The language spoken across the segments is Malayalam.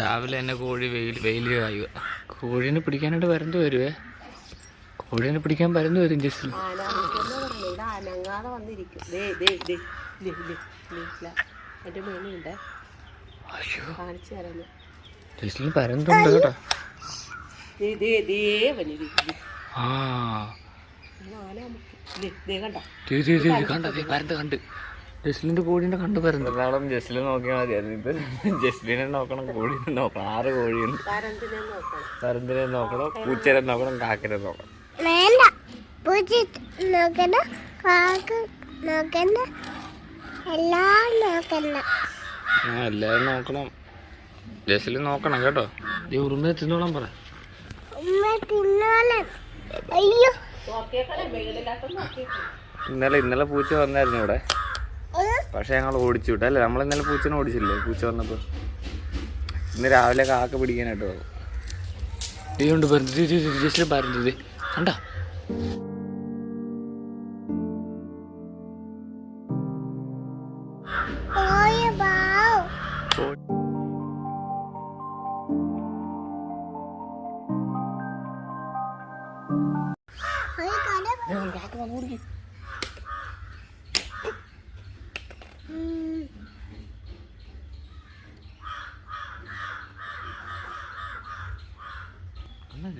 രാവിലെ തന്നെ കോഴി വെയിൽ വെയിൽ കായുക. കോഴീനെ പിടിക്കാനായിട്ട് വരന്ത് വരുവേ. കോഴീനെ പിടിക്കാൻ പരന്നു വരും ജസ്റ്റ് ജസ്റ്റിന് പരന്തുണ്ട് കേട്ടോ. ആ. കണ്ട? കണ്ട? പരന്ത് കണ്ട്. ജസ്ലിന്റെ കോഴിന്റെ കണ്ടു പറഞ്ഞു ജസ്ലിനെ നോക്കിയാൽ മതിയായിരുന്നു ഇപ്പൊ ജസ്ലിനെ നോക്കണം കോഴിനെ നോക്കണം. ആറ് കോഴിയുണ്ട് നോക്കണം. പരന്തിനെ നോക്കണം പൂച്ചനെ നോക്കണം കാക്കനെ നോക്കണം. പൂച്ച നോക്കണ്ട കാക്ക നോക്കണ്ട എല്ലാം നോക്കണ്ട. ആ എല്ലാവരും നോക്കണം. ജസ്ലിൻ നോക്കണം കേട്ടോ. ഈ ഉറുമ്പിനെ തിന്നോളാൻ പറ. അയ്യോ. ഇന്നലെ ഇന്നലെ പൂച്ച വന്നായിരുന്നു ഇവിടെ? പക്ഷെ ഞങ്ങൾ ഓടിച്ചു വിട്ടു. അല്ലേ? നമ്മൾ ഇന്നലെ പൂച്ചനെ ഓടിച്ചില്ലേ? പൂച്ച വന്നപ്പോൾ ഇന്ന് രാവിലെ കാക്ക പിടിക്കാനായിട്ട് പോകും. ഇതുകൊണ്ട് പറഞ്ഞത് കണ്ട?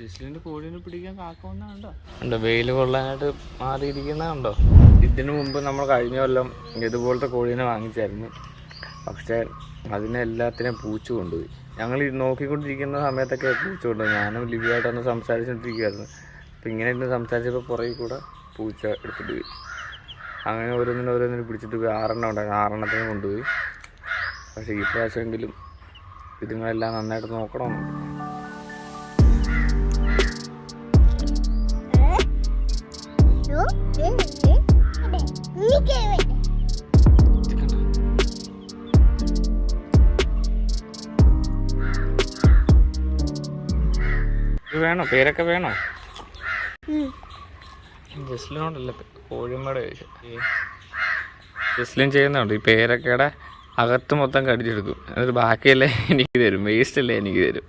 ജസ്ലിന്റെ കോഴിനെ പിടിക്കാൻ കാക്ക ഉണ്ട് വെയിൽ കൊള്ളാനായിട്ട് മാറിയിരിക്കുന്നതുണ്ടോ? ഇതിനു മുമ്പ് നമ്മൾ കഴിഞ്ഞ കൊല്ലം ഇതുപോലത്തെ കോഴീനെ വാങ്ങിച്ചായിരുന്നു. പക്ഷേ അതിനെ എല്ലാത്തിനെയും പൂച്ച കൊണ്ടുപോയി. ഞങ്ങൾ ഈ നോക്കിക്കൊണ്ടിരിക്കുന്ന സമയത്തൊക്കെ പൂച്ച കൊണ്ടുപോയി. ഞാനും ലിവിയായിട്ടൊന്ന് സംസാരിച്ചുകൊണ്ടിരിക്കുകയായിരുന്നു അപ്പം ഇങ്ങനെ ഇരുന്ന് സംസാരിച്ചപ്പോൾ പുറകിൽ കൂടെ പൂച്ച എടുത്തിട്ട് പോയി. അങ്ങനെ ഓരോന്നിനും ഓരോന്നിനും പിടിച്ചിട്ട് പോയി. ആറെണ്ണം ഉണ്ടായിരുന്നു. ആറെണ്ണത്തിനും കൊണ്ടുപോയി. പക്ഷേ ഈ പ്രാവശ്യമെങ്കിലും ഇതുങ്ങളെല്ലാം നന്നായിട്ട് നോക്കണമെന്നുണ്ട്. ഇത് വേണോ? പേരൊക്കെ വേണോ. ജസ്ലിനോടല്ല കോഴിമ്മയുടെ ജസ്ലിൻ ചെയ്യുന്നുണ്ട്. ഈ പേരക്കയുടെ അകത്ത് മൊത്തം കടിച്ചെടുക്കും. എന്നിട്ട് ബാക്കിയല്ലേ എനിക്ക് തരും. വേസ്റ്റ് അല്ലേ എനിക്ക് തരും.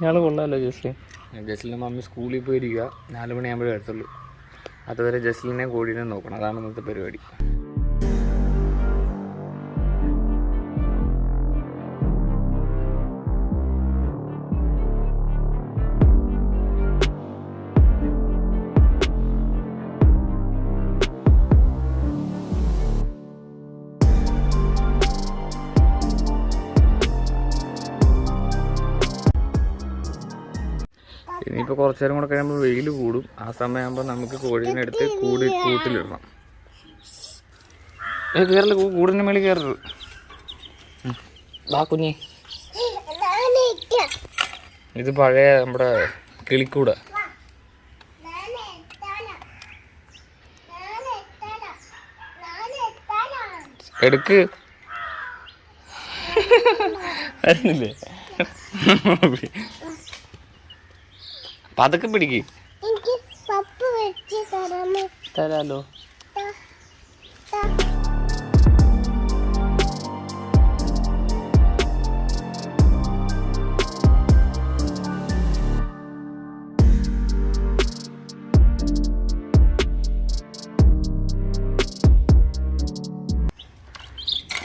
ഇയാൾ കൊള്ളാമല്ലോ ജസ്ലിൻ. ജസ്ലിന്റെ മമ്മി സ്കൂളിൽ പോയിരിക്കുക. നാല് മണിയാകുമ്പോഴേ എടുത്തുള്ളൂ അതുവരെ ജസ്ലിനെ കോഴീനെ നോക്കണം. അതാണ് ഇന്നത്തെ പരിപാടി. ഇനിയിപ്പോൾ കുറച്ച് നേരം കൂടെ കഴിയുമ്പോൾ വെയിൽ കൂടും. ആ സമയമാകുമ്പോൾ നമുക്ക് കോഴീനെ എടുത്ത് കൂടി കൂട്ടിലിടണം. കയറില്ല കൂടിന്റെ മേളിൽ കയറരുത് വാ കുഞ്ഞി. ഇത് പഴയ നമ്മുടെ കിളിക്കൂട. എടുക്ക്. വരുന്നില്ലേ പതുക്കെ പിടിക്ക് എനിക്ക് പപ്പ് വെച്ച് തരാമോ തരാലോ ത, ത.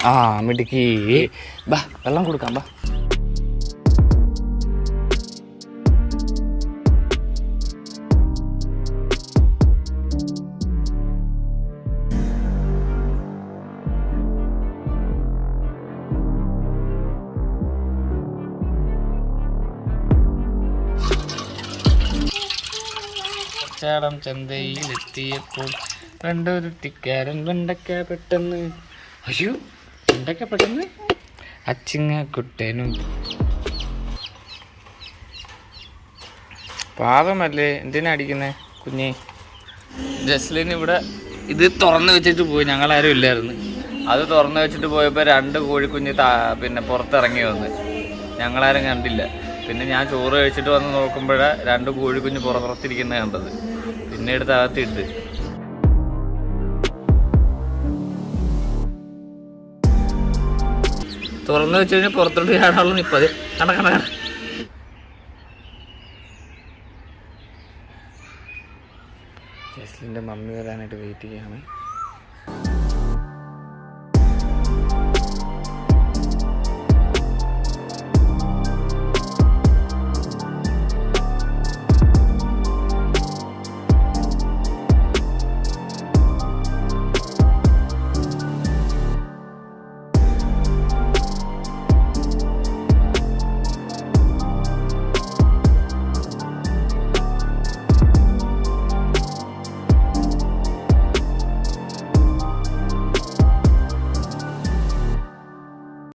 ആ മിടുക്കി ബാ വെള്ളം കൊടുക്കാം ബാ കച്ചവടം ചന്തയിലെത്തിയപ്പോൾ രണ്ടൊരുത്തിക്കാരൻ വെണ്ടക്ക പെട്ടെന്ന് അയ്യോ വെണ്ടക്ക പെട്ടെന്ന്? അച്ചിങ്ങ കുട്ടനും. പാവമല്ലേ എന്തിനാ അടിക്കുന്നേ കുഞ്ഞെ? ജസ്ലിൻ ഇവിടെ ഇത് തുറന്നു വെച്ചിട്ട് പോയി ഞങ്ങളാരും ഇല്ലായിരുന്നു. അത് തുറന്നു വെച്ചിട്ട് പോയപ്പോൾ രണ്ട് കോഴിക്കുഞ്ഞ് പിന്നെ പുറത്തിറങ്ങി വന്ന്. ഞങ്ങളാരും കണ്ടില്ല. പിന്നെ ഞാൻ ചോറ് കഴിച്ചിട്ട് വന്ന് നോക്കുമ്പോഴേ രണ്ട് കോഴിക്കുഞ്ഞ് പുറത്തിരിക്കുന്നത് കണ്ടത്. പിന്നെ എടുത്ത് അകത്തിട്ട് തുറന്നു വെച്ച് കഴിഞ്ഞാൽ പുറത്തോട്ട് ചാടാനുള്ള നിപ്പത്. കണ്ട ജസ്ലിന്റെ മമ്മി വരാനായിട്ട് വെയിറ്റ് ചെയ്യാണ്